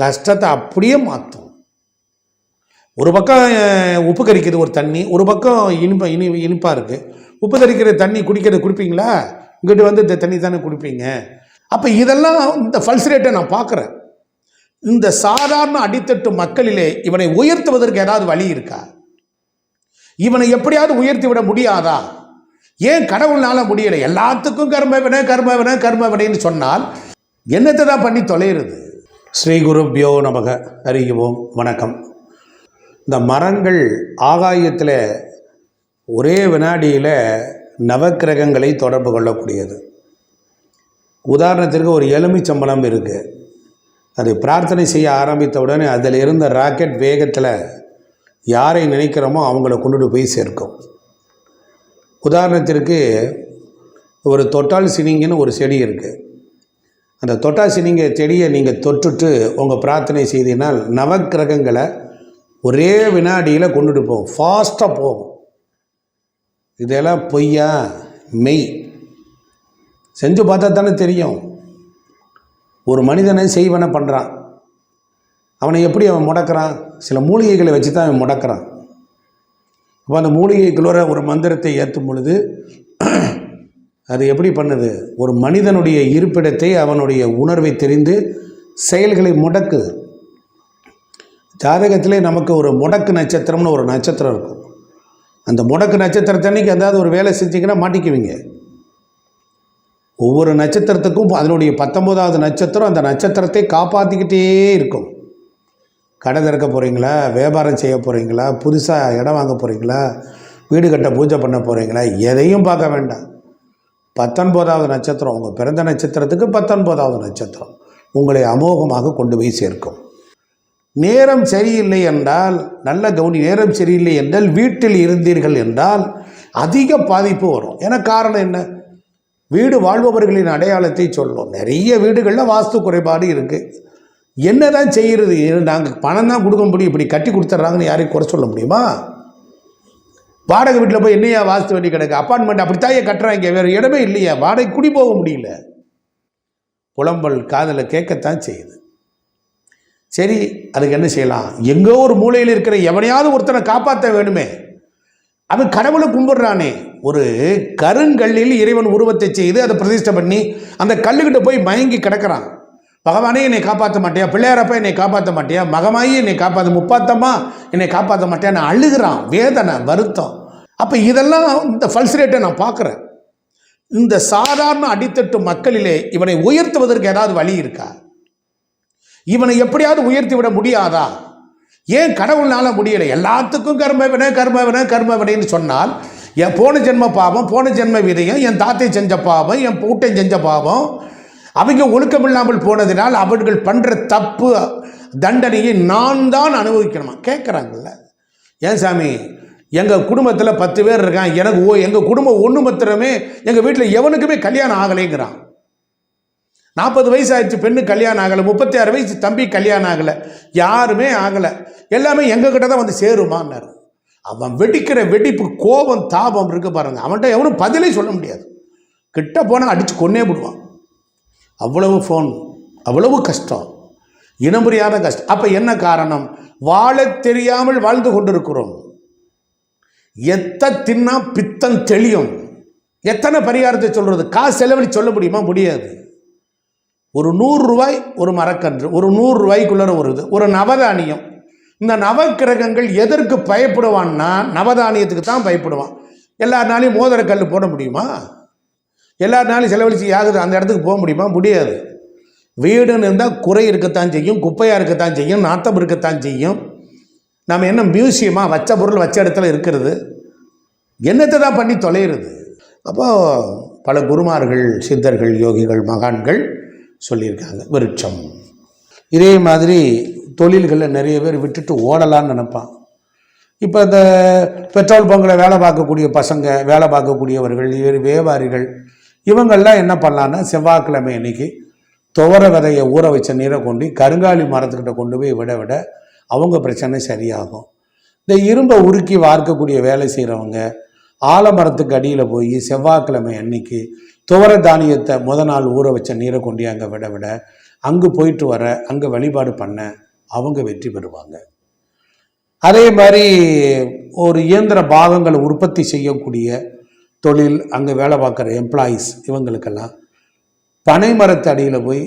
கஷ்டத்தை அப்படியே மாற்றும் ஒரு பக்கம் உப்பு கறிக்கிறது ஒரு தண்ணி ஒரு பக்கம் இனிப்பா இனி இனிப்பாக இருக்குது உப்பு கரிக்கிற தண்ணி குடிக்கிறது குடிப்பீங்களா? இங்கிட்டு வந்து இந்த தண்ணி தானே குடிப்பீங்க. அப்போ இதெல்லாம் இந்த ஃபல்ஸ் ரேட்டை நான் பார்க்குறேன் இந்த சாதாரண அடித்தட்டு மக்களிலே இவனை உயர்த்துவதற்கு ஏதாவது வழி இருக்கா? இவனை எப்படியாவது உயர்த்தி விட முடியாதா? ஏன் கடவுள்னால முடியலை? எல்லாத்துக்கும் கர்மவினை கர்மவினை கர்மவினைன்னு சொன்னால் என்னத்தை தான் பண்ணி தொலைகிறது ஸ்ரீ குருப்யோ நமக. அறிவோம் வணக்கம். இந்த மரங்கள் ஆகாயத்தில் ஒரே வினாடியில் நவக்கிரகங்களை தொடர்பு கொள்ளக்கூடியது. உதாரணத்திற்கு ஒரு எலுமிச்சம்பளம் இருக்குது அது பிரார்த்தனை செய்ய ஆரம்பித்த உடனே அதில் இருந்த ராக்கெட் வேகத்தில் யாரை நினைக்கிறோமோ அவங்கள கொண்டுட்டு போய் சேர்க்கும். உதாரணத்திற்கு ஒரு தொட்டால் சினிங்கன்னு ஒரு செடி இருக்குது அந்த தொட்டாசி நீங்கள் செடியை நீங்கள் தொட்டுட்டு உங்கள் பிரார்த்தனை செய்தினால் நவக்கிரகங்களை ஒரே வினாடியில் கொண்டுட்டு போகும். ஃபாஸ்ட்டாக போகும். இதெல்லாம் பொய்யா? மெய். செஞ்சு பார்த்தா தானே தெரியும். ஒரு மனிதனை செய்வனை பண்ணுறான் அவனை எப்படி அவன் முடக்கிறான்? சில மூலிகைகளை வச்சு தான் அவன் முடக்கிறான். அப்போ அந்த மூலிகைக்குள்ளே ஒரு மந்திரத்தை ஏற்றும் பொழுது அது எப்படி பண்ணுது? ஒரு மனிதனுடைய இருப்பிடத்தை அவனுடைய உணர்வை தெரிந்து செயல்களை முடக்குது. ஜாதகத்திலே நமக்கு ஒரு முடக்கு நட்சத்திரம்னு ஒரு நட்சத்திரம் இருக்கும். அந்த முடக்கு நட்சத்திரத்தன்னைக்கு ஏதாவது ஒரு வேலை செஞ்சீங்கன்னா மாட்டிக்குவீங்க. ஒவ்வொரு நட்சத்திரத்துக்கும் அதனுடைய பத்தொம்போதாவது நட்சத்திரம் அந்த நட்சத்திரத்தை காப்பாற்றிக்கிட்டே இருக்கும். கடை திறக்க போகிறீங்களா வியாபாரம் செய்ய போகிறீங்களா புதுசாக இடம் வாங்க போகிறீங்களா வீடு கட்ட பூஜை பண்ண போகிறீங்களா எதையும் பார்க்க வேண்டாம். பத்தொன்பதாவது நட்சத்திரம் உங்கள் பிறந்த நட்சத்திரத்துக்கு பத்தொன்பதாவது நட்சத்திரம். உங்களை அமோகமாக கொண்டு போய் சேர்க்கும். நேரம் சரியில்லை என்றால் நல்ல கவுனி நேரம் சரியில்லை என்றால் வீட்டில் இருந்தீர்கள் என்றால் அதிக பாதிப்பு வரும். ஏன்னா காரணம் என்ன? வீடு வாழ்பவர்களின் அடையாளத்தை சொல்லும் நிறைய வீடுகளில் வாஸ்து குறைபாடு இருக்குது என்ன தான் செய்கிறது நாங்கள் பணம் தான் கொடுக்க முடியும். இப்படி கட்டி கொடுத்துட்றாங்கன்னு யாரையும் குறை சொல்ல முடியுமா? வாடகை வீட்டில் போய் என்னையா வாஸ்து வேண்டி கிடக்கு? அப்பார்ட்மெண்ட் அப்படித்தாயே கட்டுறாங்க. வேறு இடமே இல்லையா. வாடகை குடி போக முடியல. புலம்பல் காதில் கேட்கத்தான் செய்யுது. சரி அதுக்கு என்ன செய்யலாம்? எங்கோ ஒரு மூலையில் இருக்கிற எவனையாவது ஒருத்தனை காப்பாற்ற வேணுமே. அவன் கடவுளை கும்பிடுறானே. ஒரு கருங்கல்லில் இறைவன் உருவத்தை செய்து அதை பிரதிஷ்டை பண்ணி அந்த கல்லுக்கிட்ட போய் மயங்கி கிடக்கிறான். பகவானே என்னை காப்பாற்ற மாட்டியா? பிள்ளையாரப்ப என்னை காப்பாற்ற மாட்டியா? மகமாயி என்னை காப்பாற்ற முப்பாத்தம்மா என்னை காப்பாற்ற மாட்டியா? நான் அழுகிறான் வேதனை வருத்தம். அப்போ இதெல்லாம் இந்த ஃபல்ஸ் ரேட்டை நான் பார்க்குறேன். இந்த சாதாரண அடித்தட்டு மக்களிலே இவனை உயர்த்துவதற்கு ஏதாவது வழி இருக்கா? இவனை எப்படியாவது உயர்த்தி விட முடியாதா? ஏன் கடவுள்னால முடியலை? எல்லாத்துக்கும் கர்மவினை கர்மவினை கர்மவினைன்னு சொன்னால் என் போன ஜென்ம பாவம் போன ஜென்ம விதையும் என் தாத்தை செஞ்ச பாவம் என் பூட்டை செஞ்ச பாவம் அவங்க ஒழுக்கமில்லாமல் போனதினால் அவர்கள் பண்ணுற தப்பு தண்டனையை நான் தான் அனுபவிக்கணுமா? கேட்குறாங்கல்ல ஏன் சாமி? எங்கள் குடும்பத்தில் பத்து பேர் இருக்கான் எனக்கு ஓ எங்கள் குடும்பம் ஒன்று மாத்திரமே எங்கள் வீட்டில் எவனுக்குமே கல்யாணம் ஆகலைங்கிறான். நாற்பது வயசு ஆயிடுச்சு பெண்ணு கல்யாணம் ஆகலை முப்பத்தி ஆறு வயசு தம்பி கல்யாணம் ஆகலை யாருமே ஆகலை. எல்லாமே எங்ககிட்ட தான் வந்து சேருமான்னாரு. அவன் வெடிக்கிற வெடிப்பு கோபம் தாபம் இருக்கு பாருங்க. அவன்கிட்ட எவனும் பதிலே சொல்ல முடியாது. கிட்ட போனால் அடித்து கொன்னே விடுவான். அவ்வளவு ஃபோன் அவ்வளவு கஷ்டம். இனம் புரியாத கஷ்டம். அப்போ என்ன காரணம்? வாழ தெரியாமல் வாழ்ந்து கொண்டிருக்கிறோம். எத்த தின்னா பித்தம் தெளியும். எத்தனை பரிகாரத்தை சொல்கிறது காசு செலவழி சொல்ல முடியுமா? முடியாது. ஒரு நூறு ரூபாய் ஒரு மரக்கன்று ஒரு நூறுரூவாய்க்குள்ளே வருது. ஒரு நவதானியம். இந்த நவக்கிரகங்கள் எதற்கு பயப்படுவான்னா நவதானியத்துக்கு தான் பயப்படுவான். எல்லா நாளையும் மோதிரக்கல் போட முடியுமா? எல்லா நாளையும் செலவழிச்சு ஆகுது. அந்த இடத்துக்கு போக முடியுமா? முடியாது. வீடுன்னு இருந்தால் குறை இருக்கத்தான் செய்யும் குப்பையாக இருக்கத்தான் செய்யும் நாத்தம் இருக்கத்தான் செய்யும். நம்ம என்ன மியூசியமாக வச்ச பொருள் வச்ச இடத்துல இருக்கிறது. என்னத்தை தான் பண்ணி தொலைகிறது? அப்போ பல குருமார்கள் சித்தர்கள் யோகிகள் மகான்கள் சொல்லியிருக்காங்க. விருட்சம். இதே மாதிரி தொழில்களில் நிறைய பேர் விட்டுட்டு ஓடலான்னு நினைப்பான். இப்போ இந்த பெட்ரோல் பங்கில் வேலை பார்க்கக்கூடிய பசங்க வேலை பார்க்கக்கூடியவர்கள் இவர் வியாபாரிகள் இவங்கெல்லாம் என்ன பண்ணலான்னா செவ்வாய்க்கிழமை அன்னைக்கு துவர விதையை ஊற வச்ச நீரை கொண்டு கருங்காலி மரத்துக்கிட்ட கொண்டு போய் விட விட அவங்க பிரச்சனை சரியாகும். இந்த இரும்பை உருக்கி வார்க்கக்கூடிய வேலை செய்கிறவங்க ஆலமரத்துக்கு அடியில் போய் செவ்வாய்க்கிழமை அன்னைக்கு துவர தானியத்தை முத நாள் ஊற வச்ச நீரை கொண்டு அங்கே விட விட அங்கு போயிட்டு வர அங்கே வழிபாடு பண்ண அவங்க வெற்றி பெறுவாங்க. அதே மாதிரி ஒரு இயந்திர பாகங்களை உற்பத்தி செய்யக்கூடிய தொழில் அங்கே வேலை பார்க்குற எம்ப்ளாயீஸ் இவங்களுக்கெல்லாம் பனை மரத்து அடியில் போய்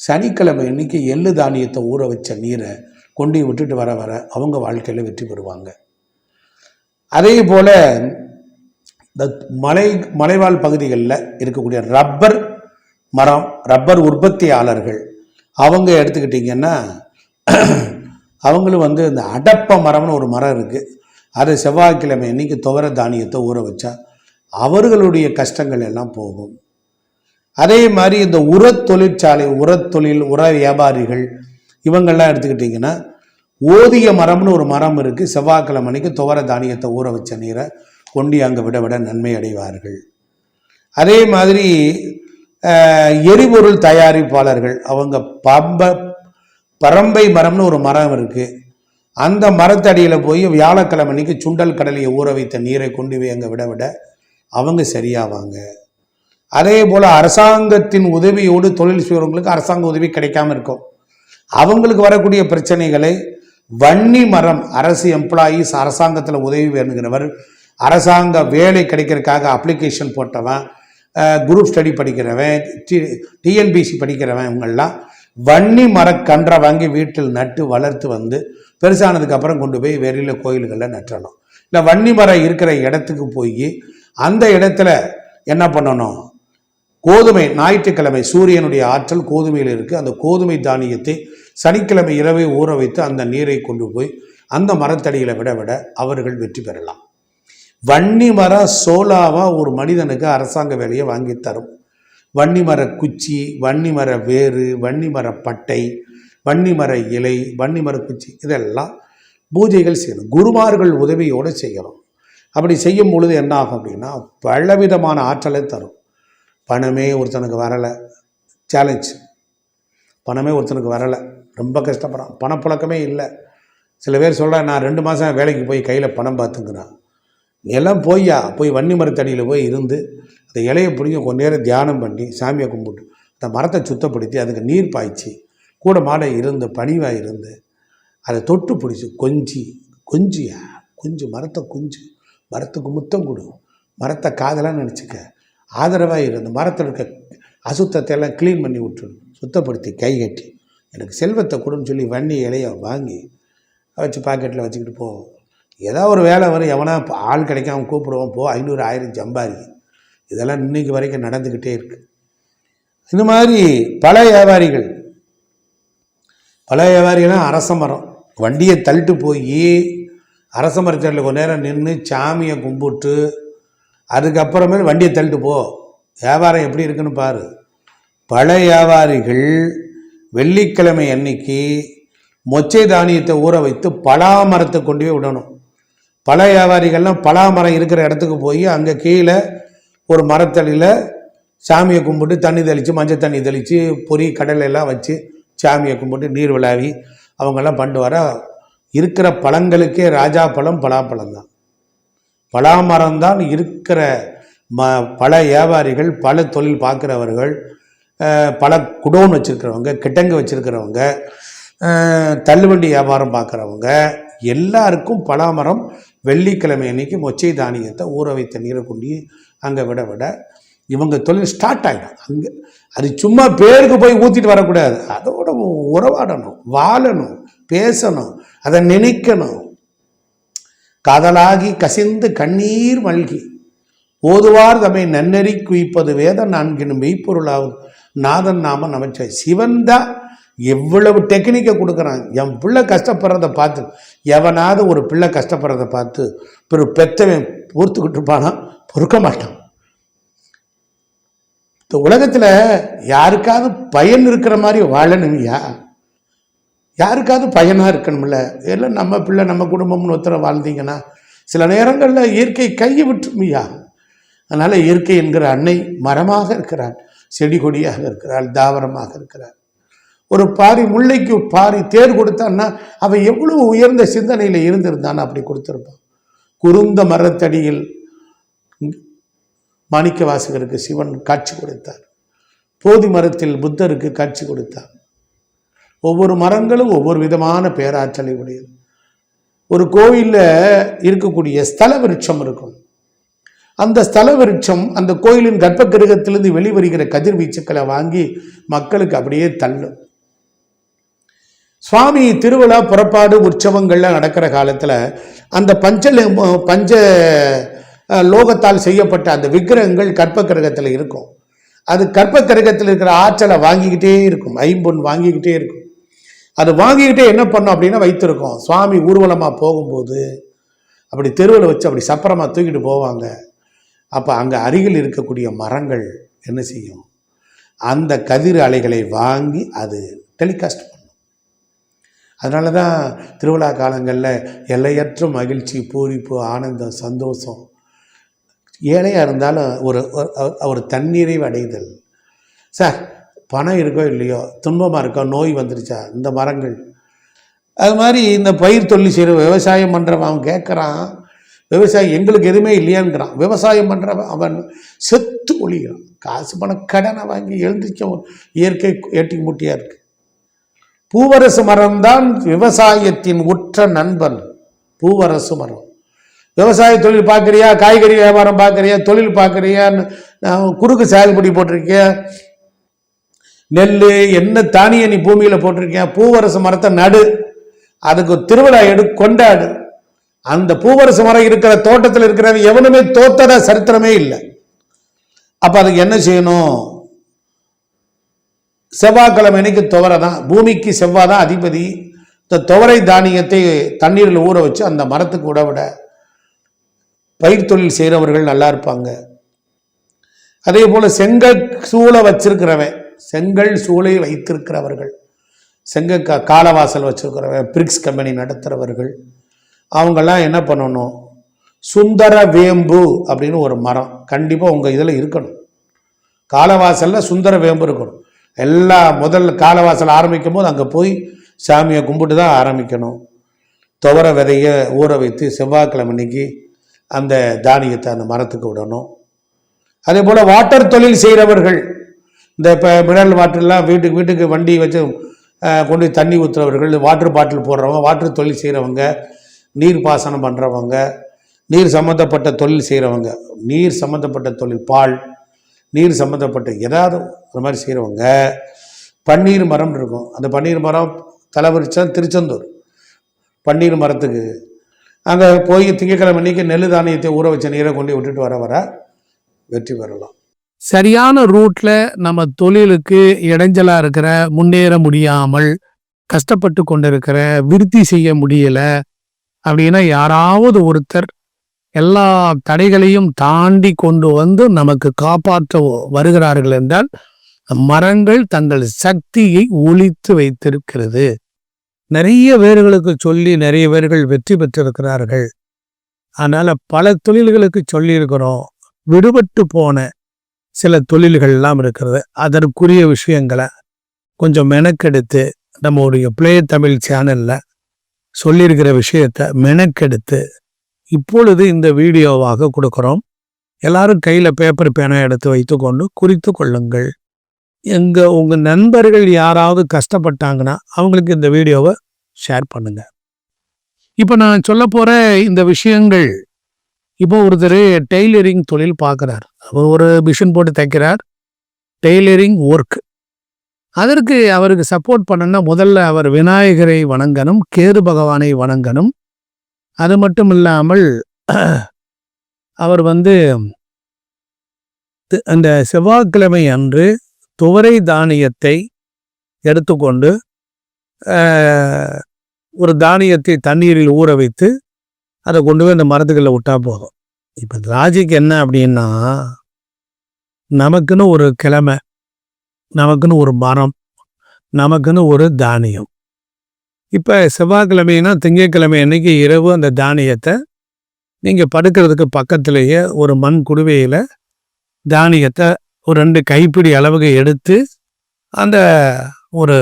சனிக்கிழமை அன்னைக்கு எள்ளு தானியத்தை ஊற வச்ச நீரை கொண்டு விட்டுட்டு வர வர அவங்க வாழ்க்கையில் வெற்றி பெறுவாங்க. அதே போல் இந்த மலை மலைவாழ் பகுதிகளில் இருக்கக்கூடிய ரப்பர் மரம் ரப்பர் உற்பத்தியாளர்கள் அவங்க எடுத்துக்கிட்டிங்கன்னா அவங்களும் வந்து இந்த அடப்ப மரம்னு ஒரு மரம் இருக்குது அதை செவ்வாய்க்கிழமை அன்னைக்கு துவர தானியத்தை ஊற வச்சா அவர்களுடைய கஷ்டங்கள் எல்லாம் போகும். அதே மாதிரி இந்த உரத் தொழிற்சாலை உரத் தொழில் உர வியாபாரிகள் இவங்கெல்லாம் எடுத்துக்கிட்டிங்கன்னா ஓதிய மரம்னு ஒரு மரம் இருக்குது செவ்வாய்க்கிழமை அன்னைக்கு துவர தானியத்தை ஊற வச்ச நீரை கொண்டு அங்கே விட விட நன்மை அடைவார்கள். அதே மாதிரி எரிபொருள் தயாரிப்பாளர்கள் அவங்க பம்ப பரம்பை மரம்னு ஒரு மரம் இருக்குது அந்த மரத்தடியில் போய் வியாழக்கிழமை அன்னைக்கு சுண்டல் கடலையை ஊற வைத்த நீரை கொண்டு போய் அங்கே விட விட அவங்க சரியாவாங்க. அதே போல் அரசாங்கத்தின் உதவியோடு தொழில் செய்கிறவங்களுக்கு அரசாங்க உதவி கிடைக்காம இருக்கும். அவங்களுக்கு வரக்கூடிய பிரச்சனைகளை வன்னி மரம் அரசு எம்ப்ளாயீஸ் அரசாங்கத்தில் உதவி வேணுங்கிறவர் அரசாங்க வேலை கிடைக்கிறதுக்காக அப்ளிகேஷன் போட்டவன் குரூப் ஸ்டடி படிக்கிறவன் டி டிஎன்பிசி படிக்கிறவன் இவங்கெல்லாம் வன்னி மரக்கன்றை வாங்கி வீட்டில் நட்டு வளர்த்து வந்து பெருசானதுக்கப்புறம் கொண்டு போய் வெளியில் கோயில்களில் நட்டணும் இல்லை வன்னி மரம் இருக்கிற இடத்துக்கு போய் அந்த இடத்துல என்ன பண்ணணும்? கோதுமை ஞாயிற்றுக்கிழமை சூரியனுடைய ஆற்றல் கோதுமையில் இருக்குது அந்த கோதுமை தானியத்தை சனிக்கிழமை இரவை ஊற வைத்து அந்த நீரை கொண்டு போய் அந்த மரத்தடியில் விட விட அவர்கள் வெற்றி பெறலாம். வன்னி மர சோலாவாக ஒரு மனிதனுக்கு அரசாங்க வேலையை வாங்கி தரும். வன்னி மர குச்சி வன்னி மர வேறு வன்னி மர பட்டை வன்னி மர இலை வன்னி மர குச்சி இதெல்லாம் பூஜைகள் செய்யணும். குருமார்கள் உதவியோடு செய்யணும். அப்படி செய்யும் பொழுது என்ன ஆகும் அப்படின்னா பலவிதமான ஆற்றலை தரும். பணமே ஒருத்தனுக்கு வரலை. சேலஞ்ச் பணமே ஒருத்தனுக்கு வரலை. ரொம்ப கஷ்டப்படுறான். பணப்புழக்கமே இல்லை. சில பேர் சொல்கிறேன் நான் ரெண்டு மாதம் வேலைக்கு போய் கையில் பணம் பார்த்துங்கிறான் எல்லாம் போய்யா? போய் வன்னி மரத்தடியில் போய் இருந்து அந்த இலையை பிடிங்க கொஞ்ச நேரம் தியானம் பண்ணி சாமியை கும்பிட்டு அந்த மரத்தை சுத்தப்படுத்தி அதுக்கு நீர் பாய்ச்சி கூட மாட இருந்து பணிவாக இருந்து அதை தொட்டு பிடிச்சி கொஞ்சி கொஞ்சியா? கொஞ்சம் மரத்தை கொஞ்சு. மரத்துக்கு முத்தம் கொடு. மரத்தை காதலாக நினச்சிக்க. ஆதரவாக இருந்து மரத்தில் இருக்க அசுத்தத்தை எல்லாம் க்ளீன் பண்ணி விட்டுரு. சுத்தப்படுத்தி கை கட்டி. எனக்கு செல்வத்தை கொடுன்னு சொல்லி வண்டி இலையை வாங்கி வச்சு பாக்கெட்டில் வச்சுக்கிட்டு போவோம் ஏதோ ஒரு வேலை வரும். எவனா ஆள் கிடைக்காம கூப்பிடுவோம் போ. ஐநூறு ஆயிரம் சம்பாரி. இதெல்லாம் இன்னைக்கு வரைக்கும் நடந்துக்கிட்டே இருக்குது இந்த மாதிரி பல வியாபாரிகள். பல வியாபாரிகள்லாம் அரச மரம். வண்டியை தள்ளிட்டு போய் அரச மரத்தடியில் கொஞ்ச நேரம் நின்று சாமியை கும்பிட்டு அதுக்கப்புறமேல் வண்டியை தள்ளிட்டு போ. வியாபாரம் எப்படி இருக்குன்னு பாரு. பல வியாபாரிகள் வெள்ளிக்கிழமை அன்னைக்கு மொச்சை தானியத்தை ஊற வைத்து பலா மரத்தை கொண்டு போய் விடணும். பல வியாபாரிகள்லாம் பலா மரம் இருக்கிற இடத்துக்கு போய் அங்கே கீழே ஒரு மரத்தடியில் சாமியை கும்பிட்டு தண்ணி தெளித்து மஞ்சள் தண்ணி தெளித்து பொறி கடலை எல்லாம் வச்சு சாமியை கும்பிட்டு நீர் விளாவி அவங்கெல்லாம் பண்ணிட்டு வர இருக்கிற பழங்களுக்கே ராஜா பழம் பலாப்பழம் தான். பலாமரம் தான் இருக்கிற ம பல வியாபாரிகள் பல தொழில் பார்க்குறவர்கள் பல குடோன் வச்சுருக்கிறவங்க கிட்டங்கு வச்சுருக்கிறவங்க தள்ளுவண்டி வியாபாரம் பார்க்குறவங்க எல்லாருக்கும் பலாமரம் வெள்ளிக்கிழமை அன்னைக்கு மொச்சை தானியத்தை ஊற வைத்த நீரை கொண்டு அங்கே விட விட இவங்க தொழில் ஸ்டார்ட் ஆகிடும் அங்கே அது சும்மா பேருக்கு போய் ஊற்றிட்டு வரக்கூடாது. அதோட உறவாடணும் வாழணும் பேசணும். அதை நினைக்கணும். காதலாகி கசிந்து கண்ணீர் மல்கி ஓதுவார் தம்மை நன்னறி குவிப்பது வேத நான்கினும் மெய்ப்பொருளாகும். நாதன் நாம நமச்சாய் சிவன் தான் எவ்வளவு டெக்னிக்கை கொடுக்குறான். என் பிள்ளை கஷ்டப்படுறத பார்த்து எவனாவது ஒரு பிள்ளை கஷ்டப்படுறத பார்த்து பிற பெத்தவன் பொறுத்துக்கிட்டு இருப்பானா? பொறுக்க மாட்டான். இந்த உலகத்தில் யாருக்காவது பயன் இருக்கிற மாதிரி வாழணும்யா? யாருக்காவது பயனாக இருக்கணும்ல? எல்லாம் நம்ம பிள்ளை நம்ம குடும்பம்னு ஒருத்தர வாழ்ந்தீங்கன்னா சில நேரங்களில் இயற்கை கையை விட்டுருமியா அதனால் இயற்கை என்கிற அன்னை மரமாக இருக்கிறாள் செடி கொடியாக இருக்கிறாள் தாவரமாக இருக்கிறாள். ஒரு பாரி முல்லைக்கு பாரி தேர் கொடுத்தான்னா அவன் எவ்வளவு உயர்ந்த சிந்தனையில் இருந்திருந்தான்னு அப்படி கொடுத்துருப்பான். குருந்த மரத்தடியில் மாணிக்க வாசகருக்கு சிவன் காட்சி கொடுத்தார். போதி மரத்தில் புத்தருக்கு காட்சி கொடுத்தார். ஒவ்வொரு மரங்களும் ஒவ்வொரு விதமான பேராற்றலை உடையது. ஒரு கோயிலில் இருக்கக்கூடிய ஸ்தல விருட்சம் இருக்கும். அந்த ஸ்தல விருட்சம் அந்த கோயிலின் கர்ப்ப கிரகத்திலிருந்து வெளிவருகிற கதிர்வீச்சுக்களை வாங்கி மக்களுக்கு அப்படியே தள்ளும். சுவாமி திருவிழா புறப்பாடு உற்சவங்கள்லாம் நடக்கிற காலத்தில் அந்த பஞ்ச பஞ்ச லோகத்தால் செய்யப்பட்ட அந்த விக்கிரகங்கள் கற்ப கிரகத்தில் இருக்கும். அது கற்ப கிரகத்தில் இருக்கிற ஆற்றலை வாங்கிக்கிட்டே இருக்கும். ஐம்பொன் வாங்கிக்கிட்டே இருக்கும். அது வாங்கிக்கிட்டே என்ன பண்ணும் அப்படின்னா வைத்திருக்கோம். சுவாமி ஊர்வலமாக போகும்போது அப்படி தெருவில் வச்சு அப்படி சப்பரமாக தூக்கிட்டு போவாங்க. அப்போ அங்கே அருகில் இருக்கக்கூடிய மரங்கள் என்ன செய்யும்? அந்த கதிர் அலைகளை வாங்கி அது டெலிகாஸ்ட் பண்ணும். அதனால தான் திருவிழா காலங்களில் எல்லையற்ற மகிழ்ச்சி பூரிப்பு ஆனந்தம் சந்தோஷம் ஏழையாக இருந்தாலும் ஒரு ஒரு- ஒரு தண்ணீரை அடைதல். சார் பணம் இருக்கோ இல்லையோ துன்பமாக இருக்கோ நோய் வந்துருச்சா இந்த மரங்கள். அது மாதிரி இந்த பயிர் தொழில் செய்கிற விவசாயம் பண்ணுறவன் அவன் கேட்குறான் விவசாயம் எங்களுக்கு எதுவுமே இல்லையான்றான் விவசாயம் பண்ணுறவன் அவன் செத்து ஒழிகிறான் காசு பணம் கடனை வாங்கி எழுந்திரிச்ச இயற்கை ஏட்டி முட்டியாக இருக்குது பூவரசு மரம்தான் விவசாயத்தின் உற்ற நண்பன். பூவரசு மரம். விவசாய தொழில் பார்க்குறியா காய்கறி வியாபாரம் பார்க்குறியா தொழில் பார்க்குறியா குறுக்கு சாகுபடி போட்டிருக்கியா நெல் என்ன தானிய நீ பூமியில் போட்டிருக்கியா? பூவரசு மரத்தை நடு. அதுக்கு திருவிழா எடு கொண்டாடு. அந்த பூவரசு மரம் இருக்கிற தோட்டத்தில் இருக்கிறவன் எவனுமே தோத்தத சரித்திரமே இல்லை. அப்போ அதுக்கு என்ன செய்யணும்? செவ்வாய்க்கிழமை அன்னைக்கு துவரை தான். பூமிக்கு செவ்வாய் தான் அதிபதி. இந்த துவரை தானியத்தை தண்ணீரில் ஊற வச்சு அந்த மரத்துக்கு உடவிட விட. பயிர் தொழில் செய்கிறவர்கள் நல்லா இருப்பாங்க. அதே போல் செங்கல் சூளை வச்சிருக்கிறவன் செங்கல் சூளை வைத்திருக்கிறவர்கள். செங்க கா காலவாசல் வச்சுருக்கிறவங்க பிரிக்ஸ் கம்பெனி நடத்துகிறவர்கள் அவங்கெல்லாம் என்ன பண்ணணும்? சுந்தர வேம்பு அப்படின்னு ஒரு மரம். கண்டிப்பாக உங்கள் இதில் இருக்கணும். காலவாசலில் சுந்தர வேம்பு இருக்கணும். எல்லா முதல் காலவாசல் ஆரம்பிக்கும் போது அங்கே போய் சாமியை கும்பிட்டு தான் ஆரம்பிக்கணும். துவர விதையை ஊற வைத்து செவ்வாய்க்கிழமை அன்னைக்கு அந்த தானியத்தை அந்த மரத்துக்கு விடணும். அதே போல் வாட்டர் தொழில் செய்கிறவர்கள் இந்த இப்போ மினரல் வாட்டர்லாம் வீட்டுக்கு வீட்டுக்கு வண்டி வச்சு கொண்டு தண்ணி ஊற்றுறவர்கள் வாட்டர் பாட்டில் போடுறவங்க வாட்டர் தொழில் செய்கிறவங்க நீர் பாசனம் பண்ணுறவங்க நீர் சம்மந்தப்பட்ட தொழில் செய்கிறவங்க நீர் சம்மந்தப்பட்ட தொழில் பால் நீர் சம்மந்தப்பட்ட ஏதாவது அந்த மாதிரி செய்கிறவங்க பன்னீர் மரம் இருக்கும். அந்த பன்னீர் மரம் தலைவரிச்சா திருச்செந்தூர். பன்னீர் மரத்துக்கு. அங்கே போய் திங்கக்கிழமை அன்றைக்கி நெல் தானியத்தை ஊற வச்ச நீரை கொண்டு விட்டுட்டு வர வர வெற்றி பெறலாம். சரியான ரூட்ல நம்ம தொழிலுக்கு இடைஞ்சலா இருக்கிற முன்னேற முடியாமல் கஷ்டப்பட்டு கொண்டிருக்கிற விருத்தி செய்ய முடியல அப்படின்னா யாராவது ஒருத்தர் எல்லா தடைகளையும் தாண்டி கொண்டு வந்து நமக்கு காப்பாற்ற வருகிறார்கள் என்றால் மரங்கள் தங்கள் சக்தியை ஒழித்து வைத்திருக்கிறது. நிறைய பேர்களுக்கு சொல்லி நிறைய பேர்கள் வெற்றி பெற்றிருக்கிறார்கள். அதனால பல தொழில்களுக்கு சொல்லியிருக்கிறோம். விடுபட்டு போன சில தொழில்கள் எல்லாம் இருக்கிறது. அதற்குரிய விஷயங்களை கொஞ்சம் மெனக்கெடுத்து நம்மளுடைய பிளே தமிழ் சேனலில் சொல்லியிருக்கிற விஷயத்த மெனக்கெடுத்து இப்பொழுது இந்த வீடியோவாக கொடுக்குறோம். எல்லாரும் கையில் பேப்பர் பேனா எடுத்து வைத்துக்கொண்டு குறித்து கொள்ளுங்கள். எங்கள் உங்கள் நண்பர்கள் யாராவது கஷ்டப்பட்டாங்கன்னா அவங்களுக்கு இந்த வீடியோவை ஷேர் பண்ணுங்கள் இப்போ நான் சொல்ல போகிற இந்த விஷயங்கள் இப்போ ஒருத்தர் டெய்லரிங் தொழில் பார்க்குறார் அவர் ஒரு மிஷின் போட்டு தைக்கிறார். Tailoring work. அதற்கு அவருக்கு சப்போர்ட் பண்ணணும்னா முதல்ல அவர் விநாயகரை வணங்கணும் கேது பகவானை வணங்கணும். அது மட்டும் இல்லாமல் அவர் வந்து அந்த செவ்வாய்க்கிழமை அன்று துவரை தானியத்தை எடுத்துக்கொண்டு ஒரு தானியத்தை தண்ணீரில் ஊற வைத்து அதை கொண்டு போய் அந்த மரத்துக்குள்ள விட்டா போதும். இப்போ ராஜிக்கு என்ன அப்படின்னா நமக்குன்னு ஒரு கிழமை நமக்குன்னு ஒரு மரம் நமக்குன்னு ஒரு தானியம். இப்போ செவ்வாய்க்கிழமைனா திங்கட்கிழமை அன்னைக்கு இரவு அந்த தானியத்தை நீங்கள் படுக்கிறதுக்கு பக்கத்துலேயே ஒரு மண் குடுவையில் தானியத்தை ஒரு ரெண்டு கைப்பிடி அளவுக்கு எடுத்து அந்த ஒரு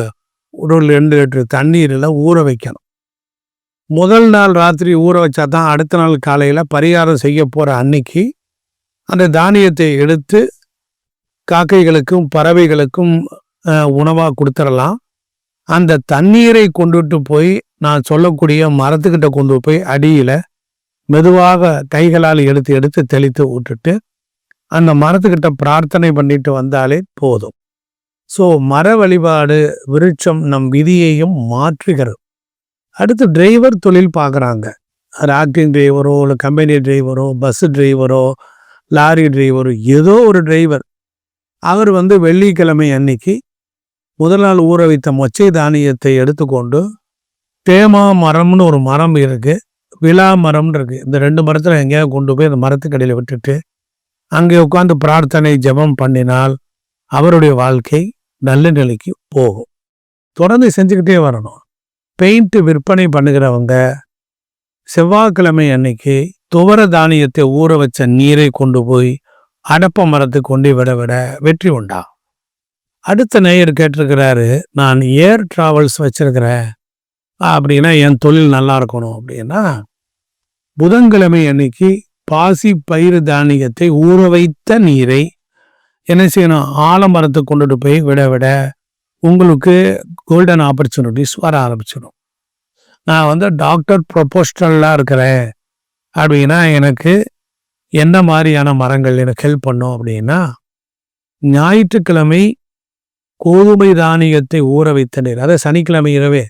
ஒரு ரெண்டு லிட்டர் தண்ணீரில் ஊற வைக்கணும். முதல் நாள் ராத்திரி ஊற வச்சா தான் அடுத்த நாள் காலையில் பரிகாரம் செய்ய போகிற அன்னைக்கு அந்த தானியத்தை எடுத்து காக்கைகளுக்கும் பறவைகளுக்கும் உணவாக கொடுத்துடலாம். அந்த தண்ணீரை கொண்டுட்டு போய் நான் சொல்லக்கூடிய மரத்துக்கிட்ட கொண்டு போய் அடியில் மெதுவாக கைகளால் எடுத்து எடுத்து தெளித்து விட்டுட்டு அந்த மரத்துக்கிட்ட பிரார்த்தனை பண்ணிட்டு வந்தாலே போதும். ஸோ மர வழிபாடு விருட்சம் நம் விதியையும் மாற்றுகிறது. அடுத்து டிரைவர் தொழில் பார்க்குறாங்க. ராக்கிங் டிரைவரோ இல்லை கம்பெனி டிரைவரோ பஸ் டிரைவரோ லாரி டிரைவரோ ஏதோ ஒரு டிரைவர் அவர் வந்து வெள்ளிக்கிழமை அன்னைக்கு முதல் நாள் ஊற வைத்த மொச்சை தானியத்தை எடுத்துக்கொண்டு தேமா மரம்னு ஒரு மரம் இருக்குது விழா மரம்னு இருக்குது இந்த ரெண்டு மரத்தில் எங்கேயாவது கொண்டு போய் அந்த மரத்துக்கடையில் விட்டுட்டு அங்கே உட்காந்து பிரார்த்தனை ஜெபம் பண்ணினால் அவருடைய வாழ்க்கை நல்ல நிலைக்கு போகும். தொடர்ந்து செஞ்சுக்கிட்டே வரணும். பெயிண்ட் விற்பனை பண்ணுகிறவங்க செவ்வாய்க்கிழமை அன்னைக்கு துவர தானியத்தை ஊற வச்ச நீரை கொண்டு போய் அடப்ப மரத்தை கொண்டு விட விட வெற்றி உண்டா? அடுத்த நேயர் கேட்டிருக்கிறாரு நான் ஏர் டிராவல்ஸ் வச்சிருக்கிறேன். அப்படின்னா என் தொழில் நல்லா இருக்கணும். அப்படின்னா புதன்கிழமை அன்னைக்கு பாசி பயிறு தானியத்தை ஊற வைத்த நீரை என்ன செய்யணும்? ஆலமரத்தை கொண்டுட்டு போய் விட விட உங்களுக்கு கோல்டன் ஆப்பர்ச்சுனிட்டிஸ் வர ஆரம்பிச்சிடும். நான் வந்து டாக்டர் ப்ரொபோஷனலாக இருக்கிறேன் அப்படின்னா எனக்கு என்ன மாதிரியான மரங்கள் எனக்கு ஹெல்ப் பண்ணும் அப்படின்னா ஞாயிற்றுக்கிழமை கோதுமை தானியத்தை ஊற வைத்த நீர் அதாவது சனிக்கிழமை இரவே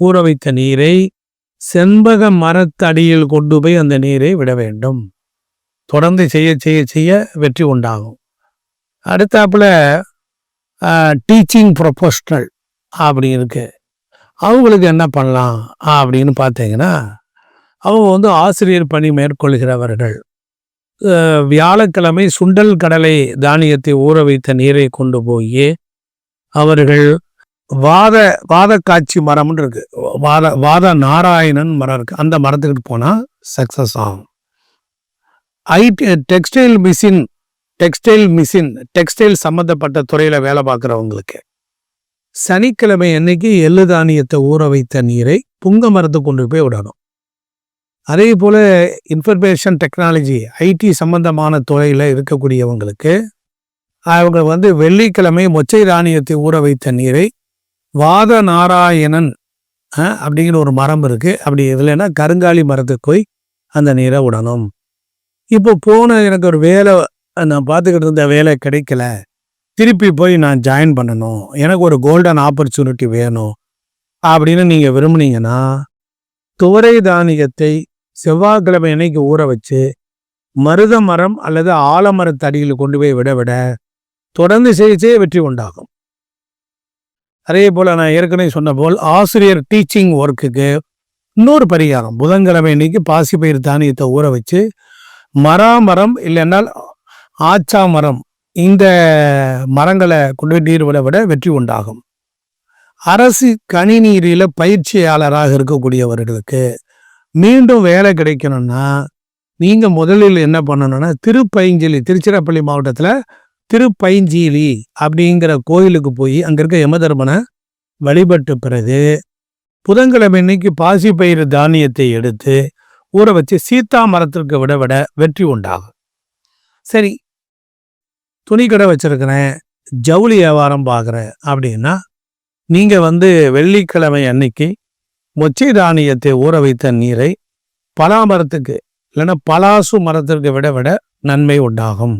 ஊற வைத்த நீரை செண்பக மரத்தடியில் கொண்டு போய் அந்த நீரை விட வேண்டும். தொடர்ந்து செய்ய செய்ய செய்ய வெற்றி உண்டாகும். அடுத்தாப்புல டீச்சிங் ப்ரொஃபஷ்னல் அப்படி இருக்குது அவங்களுக்கு என்ன பண்ணலாம் அப்படின்னு பார்த்தீங்கன்னா அவங்க வந்து ஆசிரியர் பணி மேற்கொள்கிறவர்கள். வியாழக்கிழமை சுண்டல் கடலை தானியத்தை ஊற வைத்த நீரை கொண்டு போய் அவர்கள் வாத வாத காட்சி மரம்னு இருக்கு. வாத வாத நாராயணன் மரம் இருக்கு. அந்த மரத்துக்கிட்டு போனால் சக்ஸஸ் ஆகும். IT textile machine textile machine textile சம்மந்தப்பட்ட துறையில் வேலை பார்க்குறவங்களுக்கு. சனிக்கிழமை அன்னைக்கு எள்ளு தானியத்தை ஊற வைத்த நீரை புங்க மரத்து கொண்டு போய் விடணும். அதே போல் இன்ஃபர்மேஷன் டெக்னாலஜி ஐடி சம்பந்தமான துறையில் இருக்கக்கூடியவங்களுக்கு அவங்க வந்து வெள்ளிக்கிழமை மொச்சை தானியத்தை ஊற வைத்த நீரை வாத நாராயணன் அப்படிங்கிற ஒரு மரம் இருக்குது அப்படி இல்லைன்னா கருங்காலி மரத்துக்கு போய் அந்த நீரை விடணும். இப்போ போன எனக்கு ஒரு வேலை நான் பார்த்துக்கிட்டு இருந்த வேலை கிடைக்கல. திருப்பி போய் நான் ஜாயின் பண்ணணும். எனக்கு ஒரு கோல்டன் ஆப்பர்ச்சுனிட்டி வேணும். அப்படின்னு நீங்கள் விரும்புனீங்கன்னா துவரை தானியத்தை செவ்வாய்க்கிழமை அன்னைக்கு ஊற வச்சு மருத மரம் அல்லது ஆலமரத்தடியில் கொண்டு போய் விட விட தொடர்ந்து செய்ய வெற்றி உண்டாகும். அதே போல் நான் ஏற்கனவே சொன்ன போல் ஆசிரியர் டீச்சிங் ஒர்க்குக்கு இன்னொரு பரிகாரம். புதன்கிழமை இன்னைக்கு பாசிப்பயிர் தானியத்தை ஊற வச்சு மராமரம் இல்லைன்னால் ஆச்சா மரம் இந்த மரங்களை கொண்டு விட விட வெற்றி உண்டாகும். அரசு கணினீரில் பயிற்சியாளராக இருக்கக்கூடியவர்களுக்கு மீண்டும் வேலை கிடைக்கணும்னா நீங்க முதலில் என்ன பண்ணணும்னா திருப்பைஞ்சிலி திருச்சிராப்பள்ளி மாவட்டத்தில் திருப்பைஞ்சீலி அப்படிங்கிற கோயிலுக்கு போய் அங்க இருக்க யமதர்மனை வழிபட்ட பிறகு புதன்கிழமை இன்னைக்கு பாசிப்பயிறு தானியத்தை எடுத்து ஊற வச்சு சீத்தா மரத்திற்கு விட விட வெற்றி உண்டாகும். சரி துணி கடை வச்சிருக்கிறேன் ஜவுளி வியாபாரம் பார்க்குறேன் அப்படின்னா நீங்கள் வந்து வெள்ளிக்கிழமை அன்னைக்கு மொச்சை தானியத்தை ஊற வைத்த நீரை பலா மரத்துக்கு இல்லைன்னா பலாசு மரத்திற்கு விட விட நன்மை உண்டாகும்.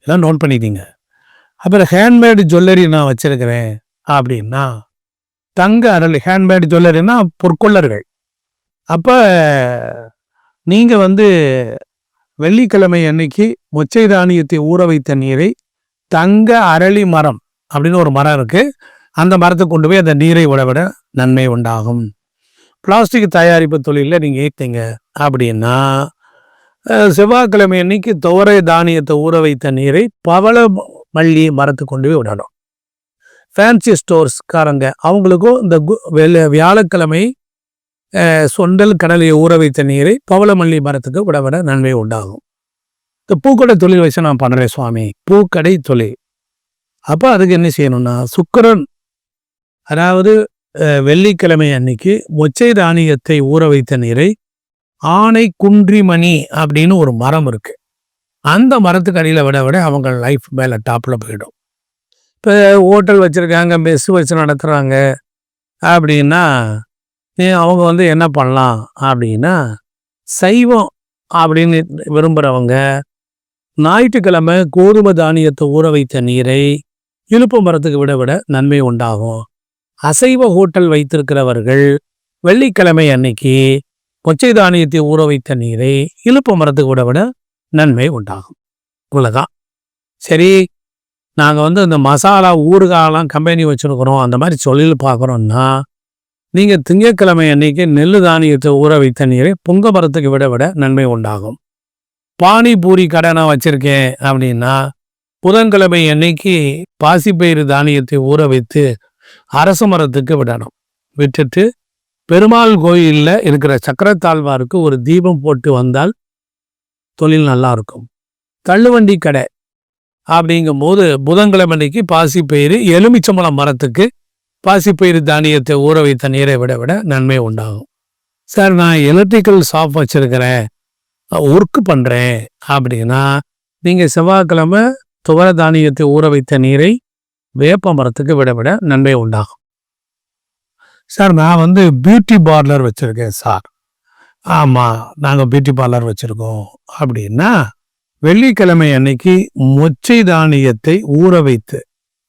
இதெல்லாம் நோட் பண்ணிக்கிங்க. அப்புறம் ஹேண்ட்மேடு ஜுவல்லரி நான் வச்சிருக்கிறேன் அப்படின்னா தங்க அரளி ஹேண்ட்மேடு ஜுவல்லரினா பொற்கொள்ளர்கள். அப்போ நீங்கள் வந்து வெள்ளிக்கிழமை அன்னைக்கு மொச்சை தானியத்தை ஊற வைத்த நீரை தங்க அரளி மரம் அப்படின்னு ஒரு மரம் இருக்கு. அந்த மரத்தை கொண்டு போய் அந்த நீரை உடவிட நன்மை உண்டாகும். பிளாஸ்டிக் தயாரிப்பு தொழிலில் நீங்கள் ஏற்றீங்க அப்படின்னா செவ்வாய்க்கிழமை அன்னைக்கு துவரை தானியத்தை ஊற வைத்த நீரை பவள மல்லி மரத்தை கொண்டு போய் விடணும். ஃபேன்சி ஸ்டோர்ஸ்காரங்க அவங்களுக்கும் இந்த கு- வியாழக்கிழமை சொண்டல் கடலையை ஊற வைத்த நீரை பவளமல்லி மரத்துக்கு விட விட நன்மை உண்டாகும். இந்த பூக்கடை தொழில் வச்சு நான் பண்ணுறேன் சுவாமி. பூக்கடை தொழில். அப்போ அதுக்கு என்ன செய்யணும்னா சுக்கிரன் அதாவது வெள்ளிக்கிழமை அன்னைக்கு மொச்சை தானியத்தை ஊற வைத்த நீரை ஆனை குன்றிமணி அப்படின்னு ஒரு மரம் இருக்கு. அந்த மரத்துக்கு அடியில் விட விட அவங்க லைஃப் மேலே டாப்பில் போயிடும். இப்போ ஹோட்டல் வச்சுருக்காங்க மெஸ் வச்சு நடத்துகிறாங்க அப்படின்னா அவங்க வந்து என்ன பண்ணலாம் அப்படின்னா சைவம் அப்படின்னு விரும்புகிறவங்க ஞாயிற்றுக்கிழமை கோதுமை தானியத்தை ஊற வைத்த நீரை இழுப்பு மரத்துக்கு விட விட நன்மை உண்டாகும். அசைவ ஹோட்டல் வைத்திருக்கிறவர்கள் வெள்ளிக்கிழமை அன்னைக்கு கொச்சை தானியத்தை ஊற வைத்த நீரை இழுப்பு மரத்துக்கு விட விட நன்மை உண்டாகும். இவ்வளோதான் சரி நாங்கள் வந்து இந்த மசாலா ஊறுகாலாம் கம்பெனி வச்சுருக்குறோம். அந்த மாதிரி தொழில் பார்க்குறோன்னா நீங்கள் திங்கட்கிழமை அன்னைக்கு நெல் தானியத்தை ஊற வைத்த நீரை புங்க மரத்துக்கு விட விட நன்மை உண்டாகும். பானிபூரி கடை நான் வச்சுருக்கேன் அப்படின்னா புதன்கிழமை அன்னைக்கு பாசிப்பயிறு தானியத்தை ஊற வைத்து அரச மரத்துக்கு விடணும். விட்டுட்டு பெருமாள் கோயிலில் இருக்கிற சக்கரத்தாழ்வாருக்கு ஒரு தீபம் போட்டு வந்தால் தொழில் நல்லா இருக்கும் தள்ளுவண்டி கடை அப்படிங்கும்போது புதன்கிழமை அன்னைக்கு பாசிப்பயிறு எலுமிச்சம்பழம் மரத்துக்கு பாசிப்பயிறு தானியத்தை ஊற வைத்த நீரை விட விட நன்மை உண்டாகும். சார் நான் எலக்ட்ரிக்கல் ஷாப் வச்சிருக்கிறேன். ஒர்க் பண்ணுறேன் அப்படின்னா நீங்கள் செவ்வாய்க்கிழமை துவர தானியத்தை ஊற வைத்த நீரை வேப்ப மரத்துக்கு விட விட நன்மை உண்டாகும். சார் நான் வந்து பியூட்டி பார்லர் வச்சுருக்கேன் சார். ஆமாம் நாங்கள் பியூட்டி பார்லர் வச்சுருக்கோம். அப்படின்னா வெள்ளிக்கிழமை அன்னைக்கு மொச்சை தானியத்தை ஊற வைத்து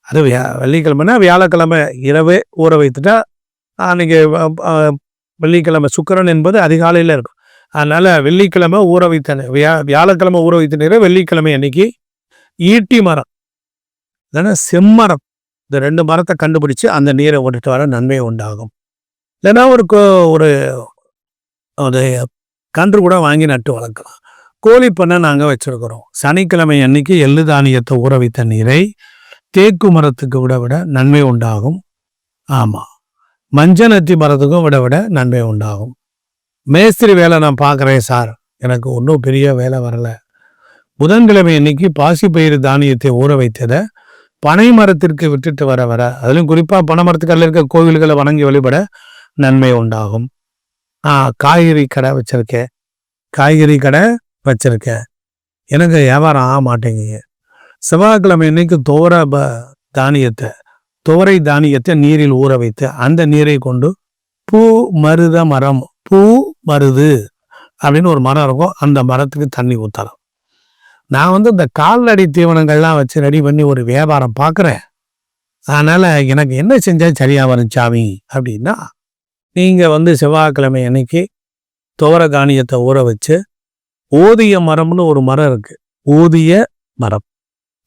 அது வியா வெள்ளிக்கிழமைனா வியாழக்கிழமை இரவே ஊற வைத்துட்டா அன்னைக்கு வெள்ளிக்கிழமை சுக்கிரன் என்பது அதிகாலையில் இருக்கும். அதனால் வெள்ளிக்கிழமை ஊற வைத்த வியா வியாழக்கிழமை ஊற வைத்த நீரை வெள்ளிக்கிழமை அன்னைக்கு ஈட்டி மரம் இல்லைன்னா செம்மரம் இந்த ரெண்டு மரத்தை கண்டுபிடிச்சு அந்த நீரை ஓட்டிட்டு வர நன்மை உண்டாகும். இல்லைன்னா ஒரு கோ- ஒரு ஒரு கன்று கூட வாங்கி நட்டு வளர்க்கலாம். கோழி பண்ணை நாங்கள் வச்சுருக்கிறோம். சனிக்கிழமை அன்னைக்கு எள்ளு தானியத்தை ஊற வைத்த நீரை தேக்கு மரத்துக்கு விட விட நன்மை உண்டாகும். ஆமாம் மஞ்சனத்தி மரத்துக்கும் விட விட நன்மை உண்டாகும். மேஸ்திரி வேலை நான் பார்க்குறேன் சார். எனக்கு ஒன்றும் பெரிய வேலை வரலை. புதன்கிழமை இன்னைக்கு பாசிப்பயிறு தானியத்தை ஊற வைத்ததை பனை மரத்திற்கு விட்டுட்டு வர வர அதிலும் குறிப்பாக பனை மரத்துக்கல்ல இருக்க கோவில்களை வணங்கி வழிபட நன்மை உண்டாகும். ஆ காய்கறி கடை வச்சுருக்கேன். காய்கறி கடை வச்சுருக்கேன். எனக்கு வியாபாரம் ஆக மாட்டேங்குங்க செவ்வாய்க்கிழமை இன்னைக்கு துவர ப தானியத்தை துவரை தானியத்தை நீரில் ஊற வைத்து அந்த நீரை கொண்டு பூ மருத மரம் பூ மருது அப்படின்னு ஒரு மரம் இருக்கும். அந்த மரத்துக்கு தண்ணி ஊற்றலாம் நான் வந்து இந்த கால்நடை தீவனங்கள்லாம் வச்சு ரெடி பண்ணி ஒரு வியாபாரம் பார்க்குறேன். அதனால் எனக்கு என்ன செஞ்சால் சரியாக வரும் சாமி? அப்படின்னா நீங்கள் வந்து செவ்வாய்க்கிழமை அன்னைக்கு துவர தானியத்தை ஊற வச்சு ஓதிய மரம்னு ஒரு மரம் இருக்குது ஊதிய மரம்.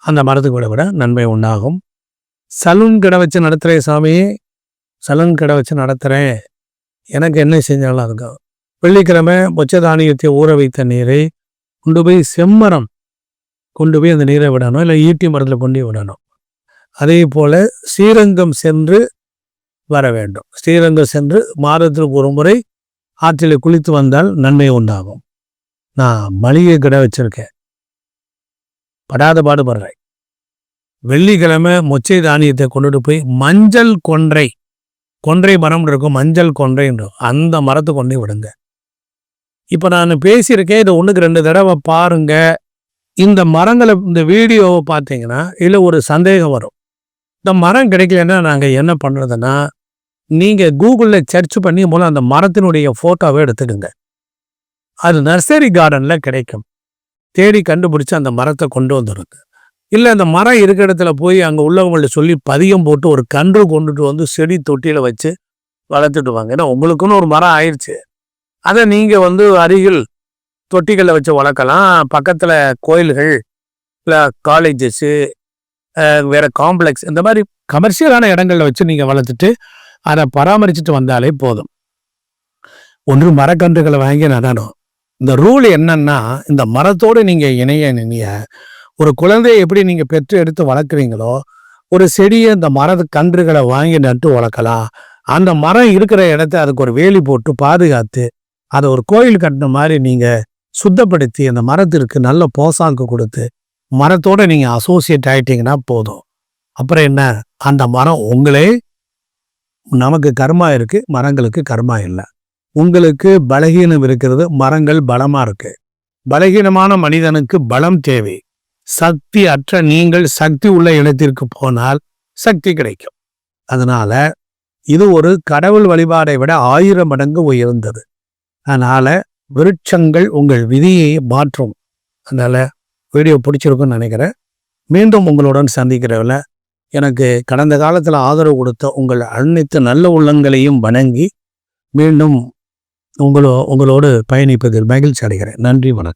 அந்த மரத்துக்கு விட விட நன்மை உண்டாகும். சலூன் கடை வச்சு நடத்துகிறேன் சாமி. சலூன் கடை வச்சு நடத்துகிறேன் எனக்கு என்ன செஞ்சாலும் இருக்கும் வெள்ளிக்கிழமை மொச்ச தானியத்தை ஊற வைத்த நீரை கொண்டு போய் செம்மரம் கொண்டு போய் அந்த நீரை விடணும் இல்லை ஈட்டி மரத்தில் கொண்டு விடணும். அதே போல் ஸ்ரீரங்கம் சென்று வர வேண்டும். ஸ்ரீரங்கம் சென்று மாதத்திற்கு ஒரு முறை ஆற்றில் குளித்து வந்தால் நன்மை உண்டாகும். நான் மளிகை கடை வச்சுருக்கேன். படாத பாடுபடுறாய். வெள்ளிக்கிழமை மொச்சை தானியத்தை கொண்டுட்டு போய் மஞ்சள் கொன்றை கொன்றை மரம் இருக்கும் மஞ்சள் கொன்றைன்றும் அந்த மரத்தை கொண்டு விடுங்க. இப்போ நான் பேசியிருக்கேன் இதை ஒன்றுக்கு ரெண்டு தடவை பாருங்க. இந்த மரங்களை இந்த வீடியோவை பார்த்தீங்கன்னா இதில் ஒரு சந்தேகம் வரும். இந்த மரம் கிடைக்கலன்னா நாங்கள் என்ன பண்ணுறதுன்னா நீங்கள் கூகுளில் சர்ச் பண்ணி மூலம் அந்த மரத்தினுடைய ஃபோட்டோவை எடுத்துக்கோங்க. அது நர்சரி கார்டனில் கிடைக்கும். தேடி கண்டுபிடிச்சு அந்த மரத்தை கொண்டு வந்துடுறது. இல்லை அந்த மரம் இருக்கிற இடத்துல போய் அங்கே உள்ளவங்கள்ட்ட சொல்லி பதியம் போட்டு ஒரு கன்று கொண்டுட்டு வந்து செடி தொட்டியில் வச்சு வளர்த்துட்டு வாங்க. ஏன்னா உங்களுக்குன்னு ஒரு மரம் ஆயிடுச்சு அதை நீங்கள் வந்து அருகில் தொட்டிகளில் வச்சு வளர்க்கலாம். பக்கத்தில் கோயில்கள் இல்லை காலேஜஸ்ஸு வேற காம்ப்ளெக்ஸ் இந்த மாதிரி கமர்ஷியலான இடங்களில் வச்சு நீங்கள் வளர்த்துட்டு அதை பராமரிச்சுட்டு வந்தாலே போதும். ஒன்று மரக்கன்றுகளை வாங்கி நடணும். இந்த ரூல் என்னன்னா இந்த மரத்தோடு நீங்கள் இணைய நினைய ஒரு குழந்தையை எப்படி நீங்கள் பெற்று எடுத்து வளர்க்குறீங்களோ ஒரு செடியை இந்த மரத்து கன்றுகளை வாங்கி நட்டு வளர்க்கலாம். அந்த மரம் இருக்கிற இடத்த அதுக்கு ஒரு வேலி போட்டு பாதுகாத்து அதை ஒரு கோயில் கட்டின மாதிரி நீங்கள் சுத்தப்படுத்தி அந்த மரத்திற்கு நல்ல போசாக்கு கொடுத்து மரத்தோட நீங்கள் அசோசியேட் ஆகிட்டீங்கன்னா போதும். அப்புறம் என்ன? அந்த மரம் உங்களே நமக்கு கர்மா இருக்கு மரங்களுக்கு கர்மா இல்லை. உங்களுக்கு பலகீனம் இருக்கிறது மரங்கள் பலமா இருக்கு. பலகீனமான மனிதனுக்கு பலம் தேவை. சக்தி அற்ற நீங்கள் சக்தி உள்ள இடத்திற்கு போனால் சக்தி கிடைக்கும். அதனால இது ஒரு கடவுள் வழிபாடை விட ஆயிரம் மடங்கு உயர்ந்தது. அதனால விருட்சங்கள் உங்கள் விதியை மாற்றும். அதனால வீடியோ பிடிச்சிருக்குன்னு நினைக்கிறேன். மீண்டும் உங்களுடன் சந்திக்கிறவில் எனக்கு கடந்த காலத்தில் ஆதரவு கொடுத்த உங்கள் அனைத்து நல்ல உள்ளங்களையும் வணங்கி மீண்டும் உங்களோ உங்களோடு பயணிப்பதில் மகிழ்ச்சி அடைகிறேன். நன்றி வணக்கம்.